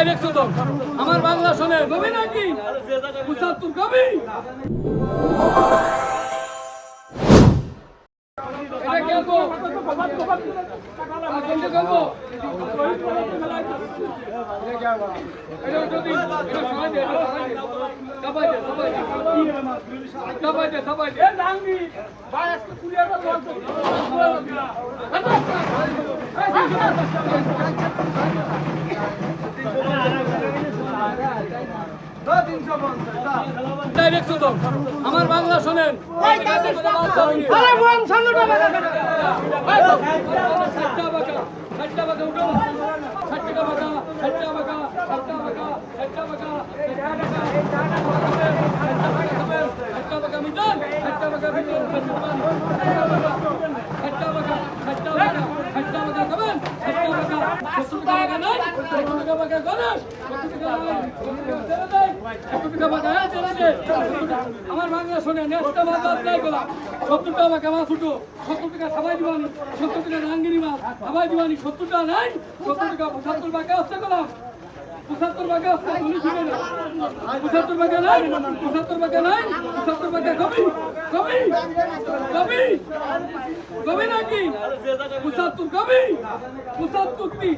Direct তো? আমার বাংলা শোনে কবি নাকি? পঁচাত্তর কবি সবাই আমার বাংলা শোনেন আরে মন হ্যাঁ আমার বাংলা শোনে নেক্সটটা বাজার নাই বলা সত্তর টাকা মাছ উঠো সত্তর টাকা সবাই দিবানি সত্তর টাকা রাঙ্গিনি মাছ সবাই দিবানি সত্তর টাকা নাই সত্তর টাকা পঁচাত্তর বাঁকা আসতে গেলাম পঁচাত্তর বাঁকা আসতে বাঁকা নাই পঁচাত্তর বাঁকা নাই পঁচাত্তর বাঁকা কবি কবি কবি কবি নাকি পঁচাত্তর কবি পঁচাত্তর কি